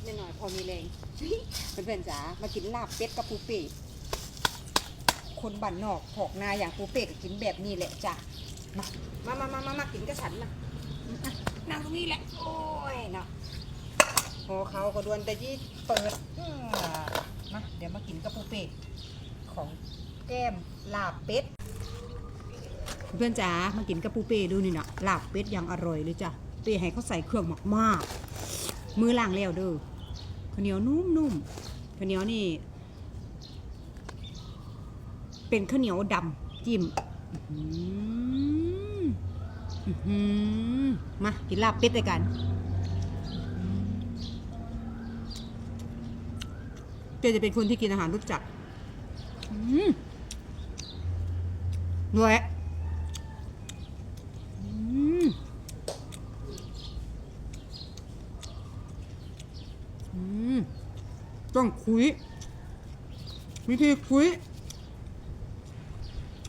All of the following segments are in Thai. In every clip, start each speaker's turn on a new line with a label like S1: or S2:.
S1: ดหน่อยๆพอมีแรงเพื่อนๆจ๋ามากินลาบเป็ดกับปูเป้คนบ้านนอกผอกนาอย่างปูเป้ก็กินแบบนี้แหละจ้ะมามามามามากินกับฉันมาอะนั่งตรงนี้แหละโอ้ยเนาะพอเขาก็ดวนแต่ยี่เปิดมาเดี๋ยวมากินกับปูเป้ของแก้มลาบเป็ดเพื่อนจ๋ามากินกับปูเป้ดูนี่นะลาบเป็ดอย่างอร่อยเลยจ้ะเป้ให้เขาใส่เครื่องมากๆ มือล่างแล้วเด้อข้าวเหนียวนุ่มๆข้าวเหนียวนี่ เป็นข้าวเหนียวดำจิ้มมากินลาบเป็ดด้วยกันเป้จะเป็นคนที่กินอาหารรสจัดด้วย อืมอืม ต้องคุย วิธีคุย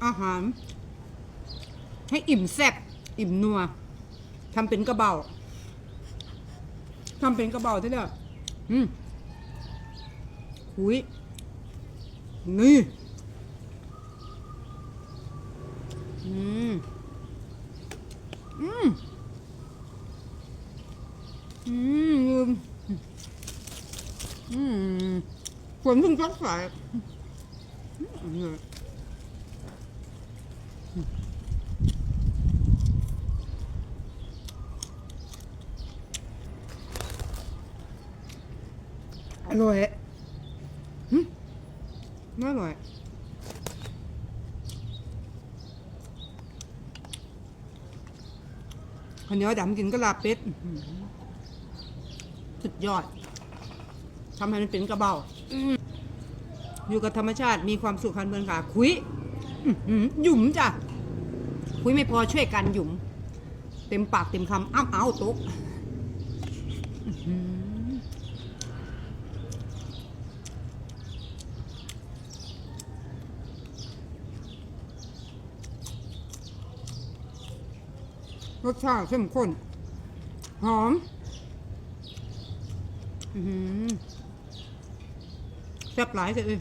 S1: อาหาร ให้อิ่มแซ่บอิ่มนัวทำเป็นกระเบาทำเป็นกระเบาที่เดียวอืมคุย นี่ อืม อืม อืมลืม อืมฝนเพิ่งกสายอืมเนี่ยอร่อยอืมน่าอร่อยข้าวเหนียวดำกินก็ลาเป็ดสุดยอด ทำให้มันเป็นกระเบาอืมอยู่กับธรรมชาติมีความสุขคันเมืองค่ะ คุยอื้อหือหยุ่มจ้ะ คุยไม่พอช่วยกันหยุ่ม เต็มปากเต็มคำอ้ำเอาตุ๊กอื้อหือรสชาติเข้มข้น หอม อือหือแซ่บหลายเลย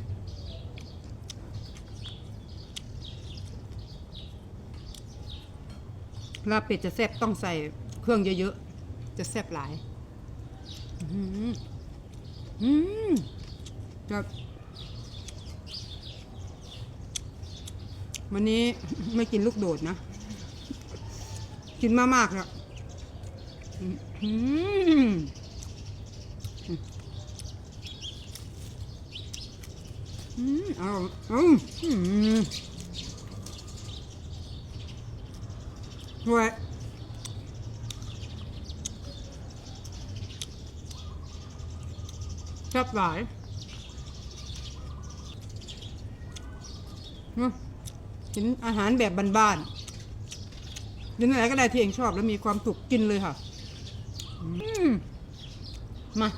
S1: ลาบเป็ดจะแซ่บต้องใส่เครื่องเยอะๆ จะแซ่บหลาย อือหืออืมวันนี้ไม่กินลูกโดดนะ กินมามากแล้วอืม อืมอืมเอาเอาอืมด้วยชอบหลายกินอาหารแบบบ้านๆกินอะไรก็ได้ที่เองชอบแล้วมีความสุขกินเลยค่ะอืมมา